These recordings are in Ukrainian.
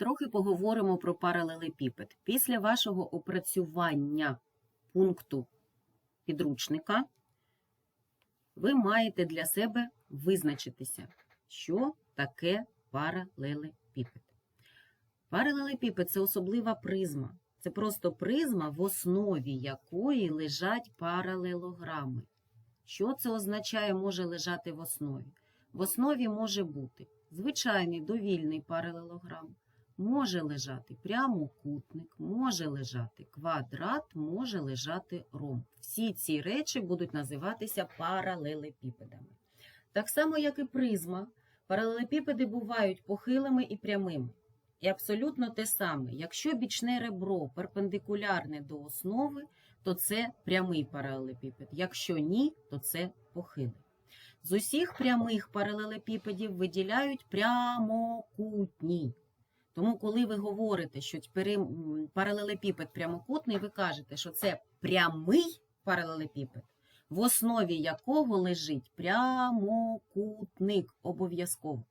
Трохи поговоримо про паралелепіпед. Після вашого опрацювання пункту підручника ви маєте для себе визначитися, що таке паралелепіпед. Паралелепіпед – це особлива призма. Це просто призма, в основі якої лежать паралелограми. Що це означає, може лежати в основі? В основі може бути звичайний довільний паралелограм, може лежати прямокутник, може лежати квадрат, може лежати ромб. Всі ці речі будуть називатися паралелепіпедами. Так само, як і призма, паралелепіпеди бувають похилими і прямими. І абсолютно те саме. Якщо бічне ребро перпендикулярне до основи, то це прямий паралелепіпед. Якщо ні, то це похилий. З усіх прямих паралелепіпедів виділяють прямокутні. Тому, коли ви говорите, що паралелепіпед прямокутний, ви кажете, що це прямий паралелепіпед, в основі якого лежить прямокутник обов'язково.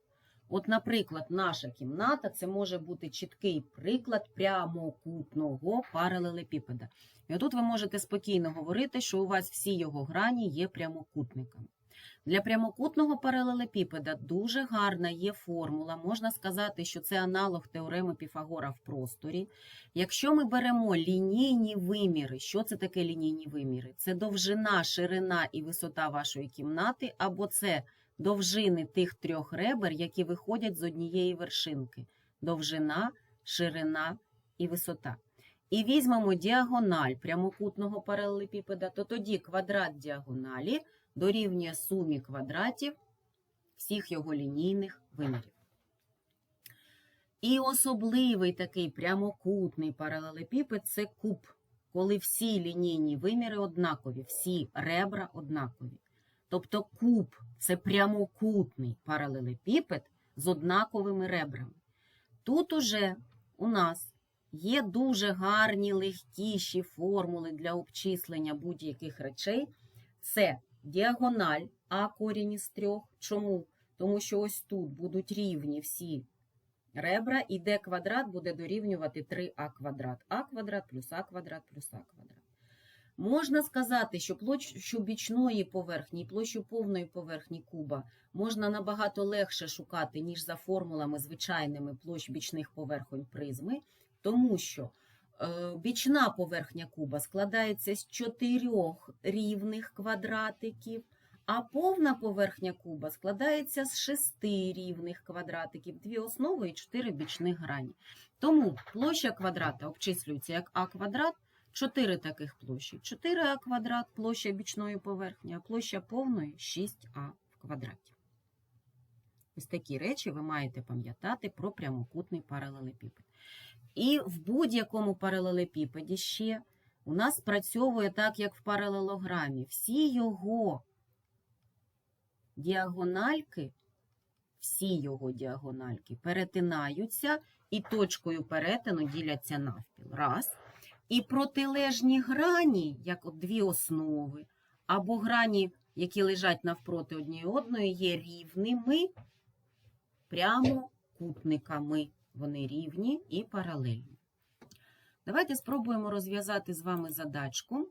От, наприклад, наша кімната це може бути чіткий приклад прямокутного паралелепіпеда. І отут ви можете спокійно говорити, що у вас всі його грані є прямокутниками. Для прямокутного паралелепіпеда дуже гарна є формула. Можна сказати, що це аналог теореми Піфагора в просторі. Якщо ми беремо лінійні виміри, що це таке лінійні виміри? Це довжина, ширина і висота вашої кімнати, або це довжини тих трьох ребер, які виходять з однієї вершинки: довжина, ширина і висота. І візьмемо діагональ прямокутного паралелепіпеда, то тоді квадрат діагоналі дорівнює сумі квадратів всіх його лінійних вимірів. І особливий такий прямокутний паралелепіпед це куб, коли всі лінійні виміри однакові, всі ребра однакові. Тобто куб це прямокутний паралелепіпед з однаковими ребрами. Тут уже у нас є дуже гарні легкіші формули для обчислення будь-яких речей. Це діагональ А корінь із трьох. Чому? Тому що ось тут будуть рівні всі ребра, і d квадрат буде дорівнювати 3а квадрат. а квадрат плюс а квадрат плюс а квадрат. Можна сказати, що площу бічної поверхні і площу повної поверхні куба можна набагато легше шукати, ніж за формулами звичайними площ бічних поверхонь призми, тому що бічна поверхня куба складається з чотирьох рівних квадратиків, а повна поверхня куба складається з шести рівних квадратиків, дві основи і чотири бічних грані. Тому площа квадрата обчислюється як а квадрат, чотири таких площі. 4а квадрат площа бічної поверхні, а площа повної 6а в квадраті. Ось такі речі ви маєте пам'ятати про прямокутний паралелепіпед. І в будь-якому паралелепіпеді ще у нас спрацьовує так, як в паралелограмі. Всі його діагональки, всі його діагональки перетинаються і точкою перетину діляться навпіл. Раз. І протилежні грані, як от дві основи, або грані, які лежать навпроти однієї одної, є рівними прямокутниками. Вони рівні і паралельні. Давайте спробуємо розв'язати з вами задачку.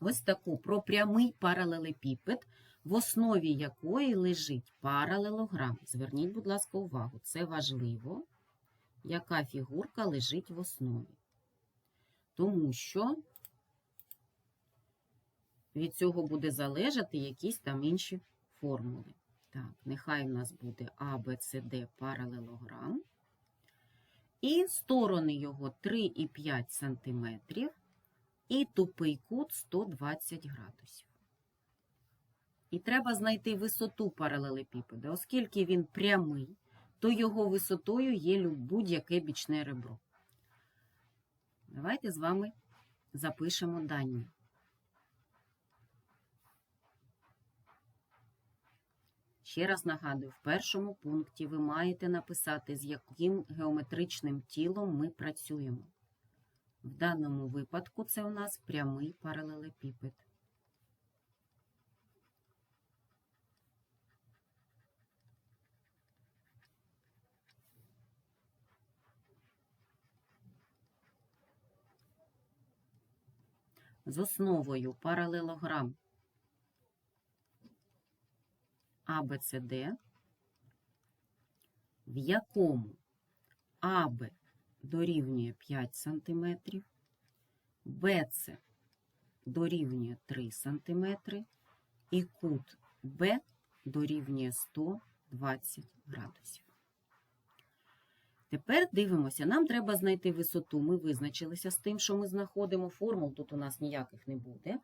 Ось таку про прямий паралелепіпед, в основі якої лежить паралелограм. Зверніть, будь ласка, увагу, це важливо, яка фігурка лежить в основі. Тому що від цього буде залежати якісь там інші формули. Так, нехай у нас буде А, Б, С, Д паралелограм. І сторони його 3,5 см, і тупий кут 120 градусів. І треба знайти висоту паралелепіпеда. Оскільки він прямий, то його висотою є будь-яке бічне ребро. Давайте з вами запишемо дані. Ще раз нагадую, в першому пункті ви маєте написати, з яким геометричним тілом ми працюємо. В даному випадку це у нас прямий паралелепіпед. З основою паралелограм АБЦД, в якому АБ дорівнює 5 см, БЦ дорівнює 3 см і кут Б дорівнює 120 градусів. Тепер дивимося, нам треба знайти висоту. Ми визначилися з тим, що ми знаходимо. Формул тут у нас ніяких не буде.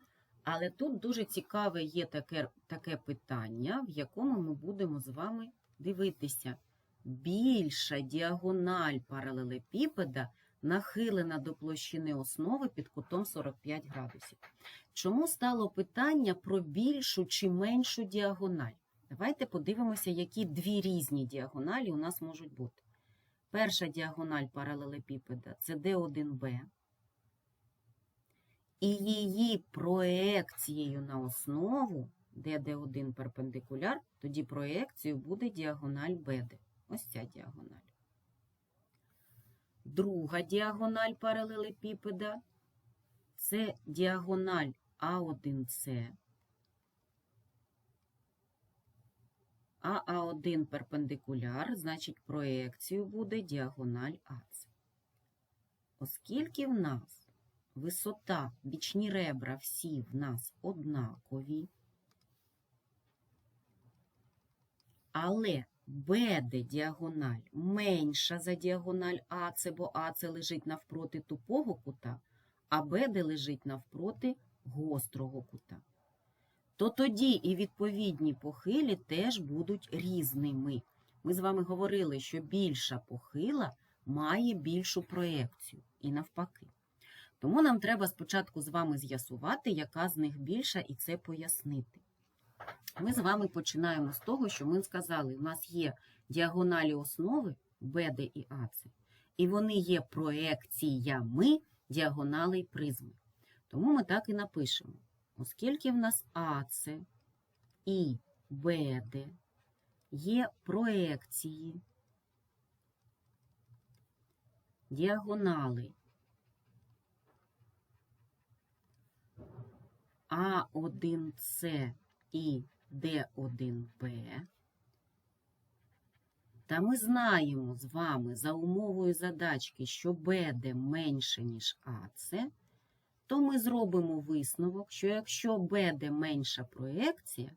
Але тут дуже цікаве є таке, таке питання, в якому ми будемо з вами дивитися. Більша діагональ паралелепіпеда нахилена до площини основи під кутом 45 градусів. Чому стало питання про більшу чи меншу діагональ? Давайте подивимося, які дві різні діагоналі у нас можуть бути. Перша діагональ паралелепіпеда це D1B. І її проекцією на основу, де D1 перпендикуляр, тоді проекцією буде діагональ BD. Ось ця діагональ. Друга діагональ паралелепіпеда це діагональ А1С. А А1 перпендикуляр, значить, проекцію буде діагональ АЦ. Оскільки в нас висота, бічні ребра всі в нас однакові, але БД діагональ менша за діагональ АЦ, бо АЦ лежить навпроти тупого кута, а БД лежить навпроти гострого кута. То тоді і відповідні похилі теж будуть різними. Ми з вами говорили, що більша похила має більшу проекцію і навпаки. Тому нам треба спочатку з вами з'ясувати, яка з них більша, і це пояснити. Ми з вами починаємо з того, що ми сказали, у нас є діагоналі основи БД і АЦ, і вони є проекціями діагоналей призми. Тому ми так і напишемо. Оскільки в нас АЦ і БД є проекції, діагонали А1С і Д1Б, та ми знаємо з вами за умовою задачки, що БД менше, ніж АЦ, то ми зробимо висновок, що якщо БД менша проекція,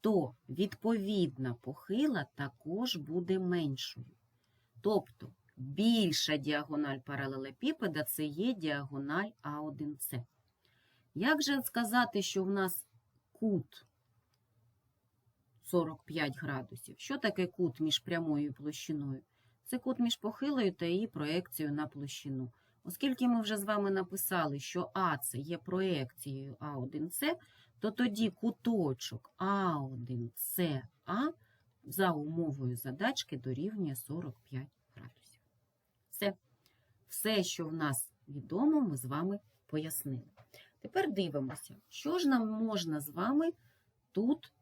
то відповідна похила також буде меншою. Тобто більша діагональ паралелепіпеда це є діагональ А1С. Як же сказати, що в нас кут 45 градусів? Що таке кут між прямою і площиною? Це кут між похилою та її проекцією на площину. Оскільки ми вже з вами написали, що АЦ є проекцією А1С, то тоді куточок А1СА за умовою задачки дорівнює 45 градусів. Все, все, що в нас відомо, ми з вами пояснили. Тепер дивимося, що ж нам можна з вами тут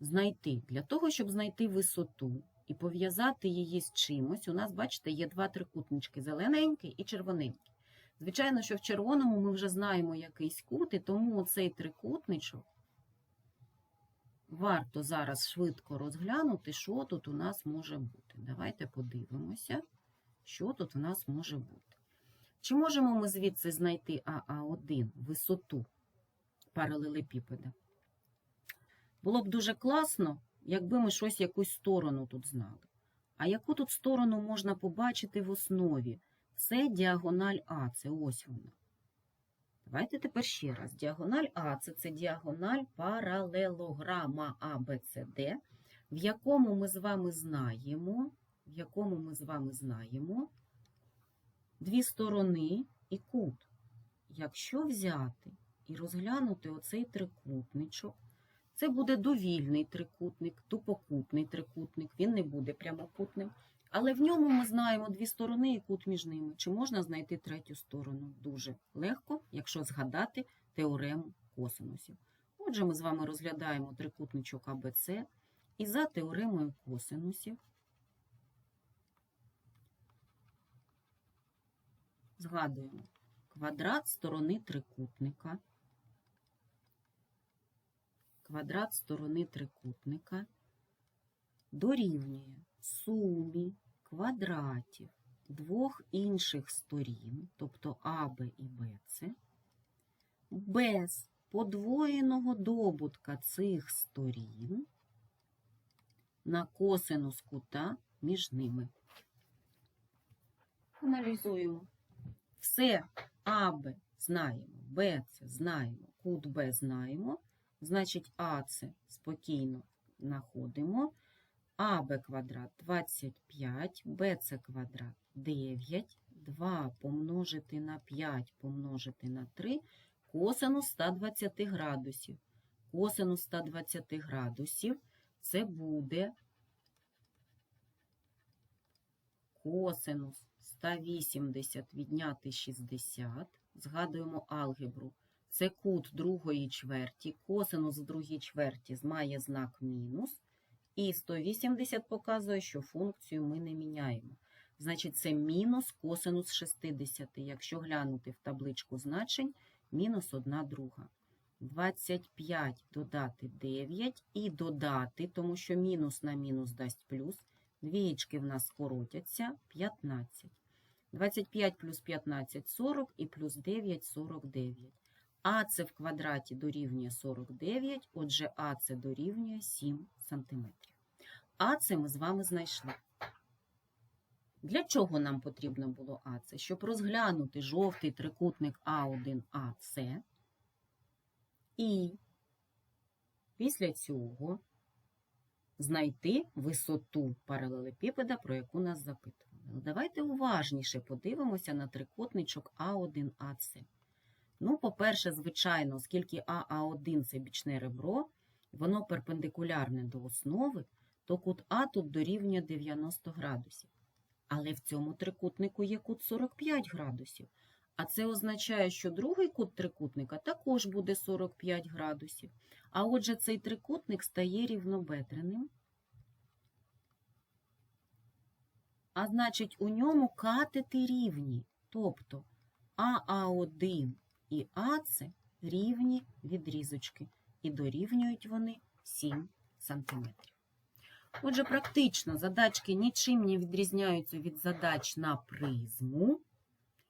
знайти. Для того, щоб знайти висоту і пов'язати її з чимось, у нас, бачите, є два трикутнички зелененький і червоненький. Звичайно, що в червоному ми вже знаємо якийсь кут, і тому цей трикутничок варто зараз швидко розглянути, що тут у нас може бути. Давайте подивимося, що тут у нас може бути. Чи можемо ми звідси знайти АА1 висоту паралелепіпеда? Було б дуже класно, якби ми щось якусь сторону тут знали. А яку тут сторону можна побачити в основі? Це діагональ А, це ось вона. Давайте тепер ще раз. Діагональ А це, це діагональ паралелограма АБЦД, в якому ми з вами знаємо, в якому ми з вами знаємо дві сторони і кут. Якщо взяти і розглянути оцей трикутничок, це буде довільний трикутник, тупокутний трикутник, він не буде прямокутним. Але в ньому ми знаємо дві сторони і кут між ними. Чи можна знайти третю сторону? Дуже легко, якщо згадати теорему косинусів. Отже, ми з вами розглядаємо трикутничок АБЦ і за теоремою косинусів згадуємо квадрат сторони трикутника квадрат сторони трикутника дорівнює сумі квадратів двох інших сторін, тобто АБ і БЦ, без подвоєного добутка цих сторін на косинус кута між ними. Аналізуємо. Все АБ знаємо, БЦ знаємо, кут Б знаємо, значить АЦ спокійно знаходимо. АБ квадрат 25, БЦ квадрат 9, 2 помножити на 5 помножити на 3, косинус 120 градусів. Косинус 120 градусів це буде косинус 180 відняти 60. Згадуємо алгебру. Це кут другої чверті. Косинус в другій чверті має знак мінус. І 180 показує, що функцію ми не міняємо. Значить, це мінус косинус 60. Якщо глянути в табличку значень, мінус 1 друга. 25 додати 9 і додати, тому що мінус на мінус дасть плюс. Двієчки в нас скоротяться 15. 25 плюс 15 – 40 і плюс 9 – 49. АЦ в квадраті дорівнює 49, отже, АЦ дорівнює 7 см. АЦ ми з вами знайшли. Для чого нам потрібно було АЦ? Щоб розглянути жовтий трикутник А1АЦ. І після цього знайти висоту паралелепіпеда, про яку нас запитували. Ну, Давайте уважніше подивимося на трикутничок А1АЦ. Ну, по-перше, звичайно, оскільки АА1 це бічне ребро, воно перпендикулярне до основи, то кут А тут дорівнює 90 градусів. Але в цьому трикутнику є кут 45 градусів. А це означає, що другий кут трикутника також буде 45 градусів. А отже, цей трикутник стає рівнобедреним. А значить, у ньому катети рівні. Тобто АА1 і АЦ рівні відрізочки. І дорівнюють вони 7 см. Отже, практично задачки нічим не відрізняються від задач на призму.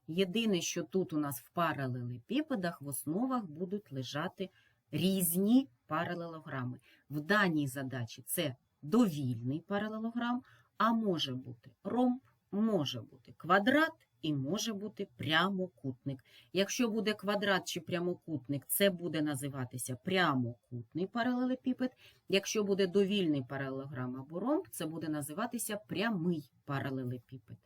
Єдине, що тут у нас в паралелепіпедах в основах будуть лежати різні паралелограми. В даній задачі це довільний паралелограм, а може бути ромб, може бути квадрат і може бути прямокутник. Якщо буде квадрат чи прямокутник, це буде називатися прямокутний паралелепіпед. Якщо буде довільний паралелограм або ромб, це буде називатися прямий паралелепіпед.